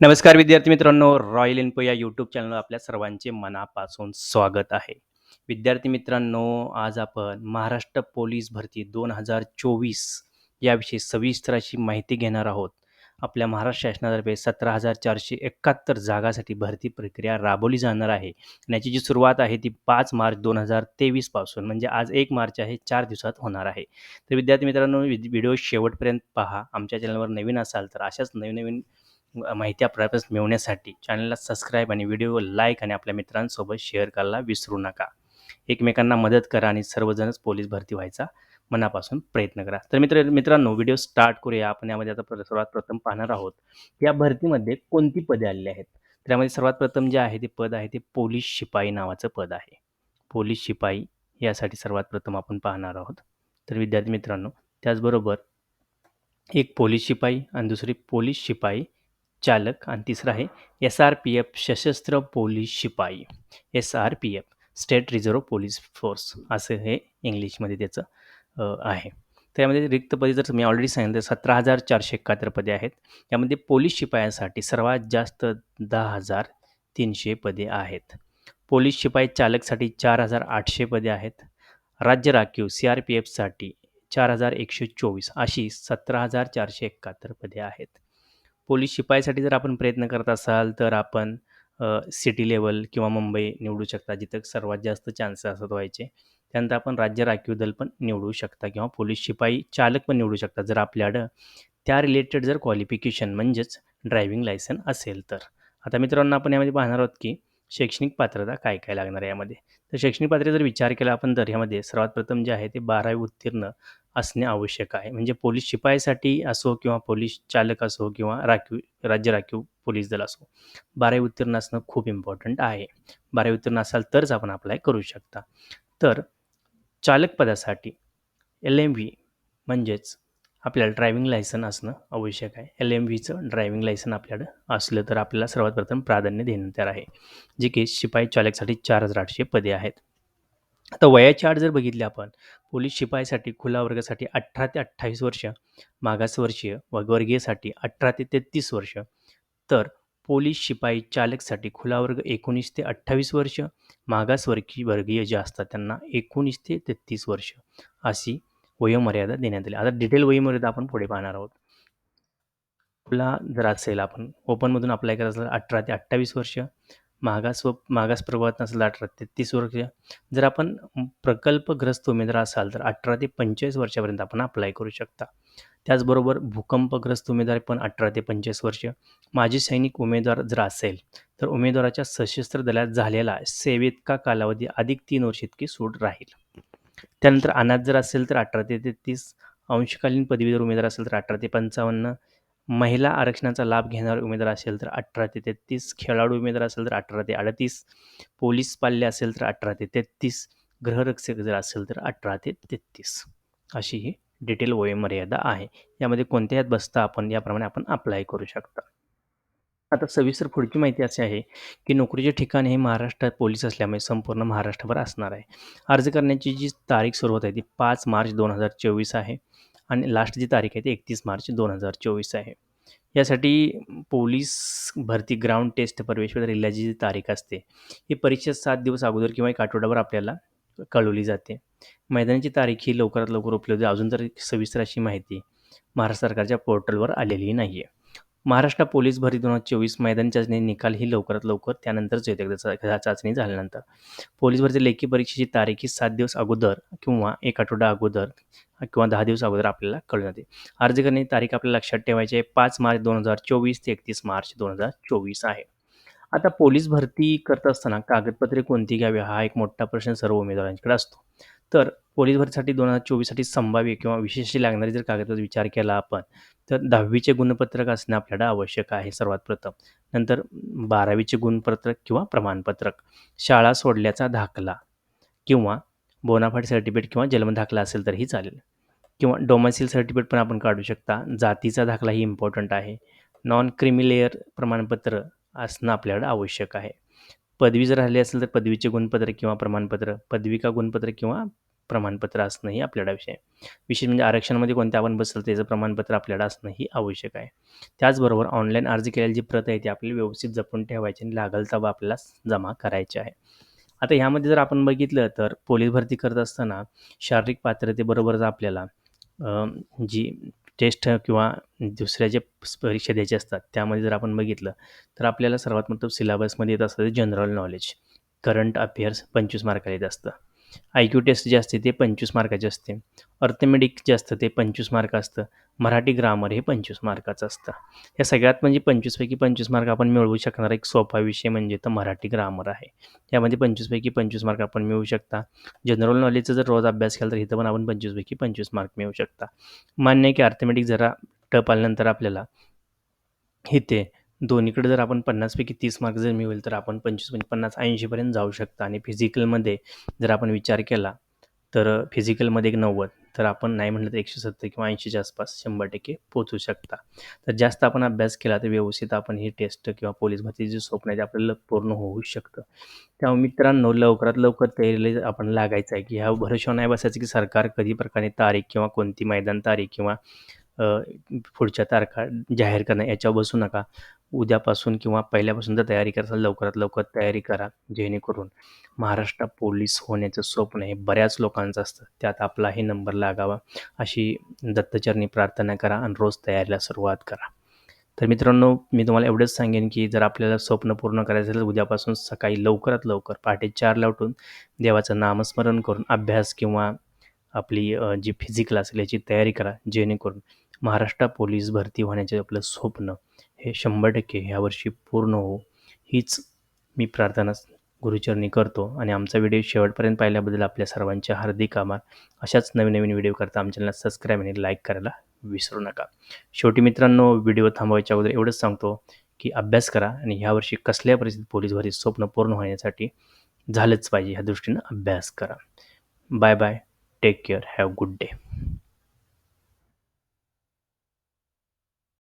नमस्कार विद्यार्थी मित्रांनो रॉयल इन्फो या यूट्यूब चॅनलवर आपल्या सर्वांचे मनापासून स्वागत आहे. विद्यार्थी मित्रांनो आज आपण महाराष्ट्र पोलीस भरती दोन हजार चोवीस याविषयी सविस्तर अशी माहिती घेणार आहोत. आपल्या महाराष्ट्र शासनातर्फे सतरा हजार चारशे एकाहत्तर जागासाठी भरती प्रक्रिया राबवली जाणार आहे. आणि याची जी सुरुवात आहे ती पाच मार्च दोन हजार तेवीसपासून म्हणजे आज एक मार्च आहे चार दिवसात होणार आहे. तर विद्यार्थी मित्रांनो व्हिडिओ शेवटपर्यंत पहा. आमच्या चॅनलवर नवीन असाल तर अशाच नवीन नवीन माहिती आपल्यापासून मिळवण्यासाठी चॅनलला सबस्क्राईब आणि व्हिडिओ लाईक आणि आपल्या मित्रांसोबत शेअर करायला विसरू नका. एकमेकांना मदत करा आणि सर्वजणच पोलीस भरती व्हायचा मनापासून प्रयत्न करा. तर मित्र मित्रांनो व्हिडिओ स्टार्ट करूया. आपण यामध्ये आता प्र- सर्वात प्रथम पाहणार आहोत या भरतीमध्ये कोणती पदे आलेली आहेत? त्यामध्ये सर्वात प्रथम जे आहे ते पद आहे ते पोलीस शिपाई नावाचं पद आहे. पोलीस शिपाई यासाठी सर्वात प्रथम आपण पाहणार आहोत. तर विद्यार्थी मित्रांनो त्याचबरोबर एक पोलीस शिपाई आणि दुसरी पोलीस शिपाई चालक आणि तिसरं आहे एस आर पी एफ सशस्त्र पोलीस शिपाई. S R P F state reserve police force असं हे इंग्लिशमध्ये त्याचं आहे. त्यामध्ये रिक्त पदे जर मी ऑलरेडी सांगितलं सतरा हजार चारशे एकाहत्तर पदे आहेत. यामध्ये पोलीस शिपायांसाठी सर्वात जास्त दहा हजार तीनशे पदे आहेत. पोलीस शिपाई चालकसाठी चार हजार आठशे पदे आहेत. राज्य राखीव सी आर पी एफसाठी चार हजार एकशे चोवीस अशी सतरा हजार चारशे एकाहत्तर पदे आहेत. पोलीस शिपाईसाठी जर आपण प्रयत्न करत असाल तर आपण सिटी लेवल किंवा मुंबई निवडू शकता जिथं सर्वात जास्त चान्सेस असत व्हायचे. त्यानंतर आपण राज्य राखीव दल पण निवडू शकता किंवा पोलीस शिपाई चालक पण निवडू शकता जर आपल्याकडं त्या रिलेटेड जर क्वालिफिकेशन म्हणजेच ड्रायव्हिंग लायसन असेल तर. आता मित्रांनो आपण यामध्ये पाहणार आहोत की शैक्षणिक पात्रता काय काय लागणार आहे यामध्ये? तर शैक्षणिक पात्रता जर विचार केला आपण तर यामध्ये सर्वात प्रथम जे आहे ते बारावी उत्तीर्ण असणे आवश्यक आहे. म्हणजे पोलीस शिपाईसाठी असो किंवा पोलीस चालक असो किंवा राखीव राज्य राखीव पोलीस दल असो बारावी उत्तीर्ण असणं खूप इम्पॉर्टंट आहे. बारावी उत्तीर्ण असाल तरच आपण अप्लाय करू शकता. तर चालक पदासाठी एल एम व्ही म्हणजेच आपल्याला ड्रायव्हिंग लायसन असणं आवश्यक आहे. एल एम व्हीचं ड्रायव्हिंग लायसन आपल्याकडं असलं तर आपल्याला सर्वात प्रथम प्राधान्य देण्यात येणार आहे. जे की शिपाई चालकसाठी चार हजार आठशे पदे आहेत. आता वयाची अट जर बघितली आपण पोलीस शिपाईसाठी खुला वर्गासाठी अठरा ते अठ्ठावीस वर्ष मागासवर्गीय व वर्गीयसाठी अठरा ते तेहतीस वर्ष तर पोलीस शिपाई चालकसाठी खुला वर्ग एकोणीस ते अठ्ठावीस वर्ष मागासवर्गीय वर्गीय जे असतात त्यांना एकोणीस ते तेहतीस वर्ष अशी वयोमर्यादा देण्यात आली. आता डिटेल वयोमर्यादा आपण पुढे पाहणार आहोत. आपला जर असेल आपण ओपनमधून अप्लाय करायचं असेल अठरा ते अठ्ठावीस वर्ष मागास व मागास प्रभावात नसेल तर अठरा ते तीस वर्ष. जर आपण प्रकल्पग्रस्त उमेदवार असाल तर अठरा ते पंचेचाळीस वर्षापर्यंत आपण अप्लाय करू शकता. त्याचबरोबर भूकंपग्रस्त उमेदवार पण अठरा ते पंचेचाळीस वर्ष. माजी सैनिक उमेदवार जर असेल तर उमेदवाराच्या सशस्त्र दलात झालेला सेवेत का कालावधी अधिक तीन वर्ष इतकी सूट राहील? त्यानंतर अनाथ जर असेल तर अठरा ते तेहतीस अंशकालीन पदवीधर उमेदवार असेल तर अठरा ते पंचावन्न महिला आरक्षणाचा लाभ घेणार उमेदवार असेल तर अठरा ते तेहतीस खेळाडू उमेदवार असेल तर अठरा ते अडतीस पोलीस पाल्य असेल तर अठरा ते तेहतीस गृहरक्षक जर असेल तर अठरा ते तेहतीस. अशी ही डिटेल वयोमर्यादा आहे. यामध्ये कोणत्याही बसता आपण? याप्रमाणे आपण अप्लाय करू शकता. आता सविस्तर पुढची माहिती अशी आहे की नोकरीचे ठिकाण हे महाराष्ट्रात पोलीस असल्यामुळे संपूर्ण महाराष्ट्रभर असणार आहे. अर्ज करण्याची जी तारीख सुरुवात आहे ती पाच मार्च दोन हजार चोवीस आहे आणि लास्ट जी तारीख आहे ती एकतीस मार्च दोन हजार चोवीस आहे. यासाठी पोलीस भरती ग्राउंड टेस्ट प्रवेश रिल्याची जी तारीख असते ही परीक्षेत सात दिवस अगोदर किंवा एक आठवड्यावर आपल्याला कळवली जाते. मैदानाची तारीख ही लवकरात लवकर उपलब्ध आहे. अजून तर सविस्तर अशी माहिती महाराष्ट्र सरकारच्या पोर्टलवर आलेली नाही आहे महाराष्ट्र पोलीस भरती दोन हजार चोवीस मैदानी चाचणी निकाल ही लवकरात लवकर त्यानंतरच येते एकदा चाचणी झाल्यानंतर. पोलीस भरती लेखी परीक्षेची तारीख ही सात दिवस अगोदर किंवा एक आठवडा अगोदर किंवा दहा दिवस अगोदर आपल्याला कळून जाते. अर्ज करण्याची तारीख आपल्याला लक्षात ठेवायची आहे. पाच मार्च दोन हजार चोवीस ते एकतीस मार्च दोन हजार चोवीस आहे. आता पोलीस भरती करत असताना कागदपत्रे कोणती घ्यावी हा एक मोठा प्रश्न सर्व उमेदवारांकडे असतो. तर पोलीस भरतीसाठी दोन हजार चोवीससाठी संभाव्य किंवा विशेष लागणारी जर कागदपत्र विचार केला आपण तर दहावीचे गुणपत्रक असणे आपल्याला आवश्यक आहे सर्वात प्रथम. नंतर बारावीचे गुणपत्रक किंवा प्रमाणपत्रक. शाळा सोडल्याचा दाखला किंवा बोनाफाईड सर्टिफिकेट किंवा जन्म दाखला असेल तरीही चालेल. किंवा डोमासिल सर्टिफिकेट पण आपण काढू शकता. जातीचा दाखला ही इम्पॉर्टंट आहे. नॉन क्रिमिलेअर प्रमाणपत्र असणं आपल्याकडं आवश्यक आहे. पदवी जर राहिली असेल तर पदवीचे गुणपत्र किंवा प्रमाणपत्र. पदविका गुणपत्र किंवा प्रमाणपत्र असणंही आपल्याला विषय आहे. विशेष म्हणजे आरक्षणामध्ये कोणत्या आपण बसलं त्याचं प्रमाणपत्र आपल्याला असणंही आवश्यक आहे. त्याचबरोबर ऑनलाईन अर्ज केलेली जी प्रत आहे ती आपल्याला व्यवस्थित जपून ठेवायची आणि लागल तेव्हा आपल्याला जमा करायची आहे. आता ह्यामध्ये जर आपण बघितलं तर पोलीस भरती करत असताना शारीरिक पात्रतेबरोबरच आपल्याला जी टेस्ट किंवा दुसऱ्या जे परीक्षा द्यायच्या असतात त्यामध्ये जर आपण बघितलं तर आपल्याला सर्वात मोठं सिलेबसमध्ये येत असतं जनरल नॉलेज करंट अफेअर्स पंचवीस मार्काला येत असतं. आय क्यू टेस्ट जे असते ते पंचवीस मार्काचे असते. अर्थमेटिक जे असतं ते पंचवीस मार्क असतं. मराठी ग्रामर हे पंचवीस मार्काचं असतं. या सगळ्यात म्हणजे पंचवीसपैकी पंचवीस मार्क आपण मिळवू शकणारा. एक सोपा विषय म्हणजे तर मराठी ग्रामर आहे. यामध्ये पंचवीसपैकी पंचवीस मार्क आपण मिळवू शकता. जनरल नॉलेजचा जर रोज अभ्यास केला तर इथं पण आपण पंचवीसपैकी पंचवीस मार्क मिळवू शकता. मान्य आहे की अर्थमेटिक जरा टप आल्यानंतर आपल्याला इथे दोन्हीकडे जर आपण पन्नासपैकी तीस मार्क जर मिळेल तर आपण पंचवीस म्हणजे पन्नास ऐंशीपर्यंत जाऊ शकता. आणि फिजिकलमध्ये जर आपण विचार केला तर फिजिकलमध्ये एक नव्वद. तर आपण नाही म्हटलं तर एकशे सत्तर किंवा ऐंशीच्या आसपास शंभर टक्के पोचू शकता. तर जास्त आपण अभ्यास केला तर व्यवस्थित आपण ही टेस्ट किंवा पोलीस भरतीचे जे स्वप्न आहे ते आपल्याला पूर्ण होऊ शकतं. त्यामुळे मित्रांनो लवकरात लवकर तयारीला आपण लागायचं आहे की ह्या भरोशावर नाही बसायचं की सरकार कधी प्रकारे तारीख किंवा कोणती मैदान तारीख किंवा पुढच्या तारखा जाहीर करणं याच्यावर बसू नका. उद्यापासून किंवा पहिल्यापासून जर तयारी कराल लवकरात लवकर तयारी करा जेणेकरून महाराष्ट्र पोलीस होण्याचं स्वप्न हे बऱ्याच लोकांचं असतं. त्यात आपलाही नंबर लागावा. अशी दत्तचरणी प्रार्थना करा आणि रोज तयारीला सुरुवात करा. तर मित्रांनो मी तुम्हाला एवढंच सांगेन की जर आपल्याला स्वप्न पूर्ण करायचं असेल तर उद्यापासून सकाळी लवकरात लवकर पहाटे चारला उठून देवाचं नामस्मरण करून अभ्यास किंवा आपली जी फिजिकल असेल याची तयारी करा. जेणेकरून महाराष्ट्र पोलीस भरती होण्याचे आपलं स्वप्न हे शंभर टक्के ह्यावर्षी पूर्ण हो हीच मी प्रार्थना गुरुचरणी करतो. आणि आमचा व्हिडिओ शेवटपर्यंत पाहिल्याबद्दल आपल्या सर्वांचे हार्दिक आभार. अशाच नवीन नवीन व्हिडिओ करता आमच्या चॅनलला सबस्क्राईब आणि लाईक करायला विसरू नका. शेवटी मित्रांनो व्हिडिओ थांबवायच्या अगोदर एवढंच सांगतो की अभ्यास करा आणि ह्यावर्षी कसल्या परिस्थितीत पोलीस भरती स्वप्न पूर्ण होण्यासाठी झालंच पाहिजे. ह्या दृष्टीनं अभ्यास करा. Bye bye. Take care. Have good day.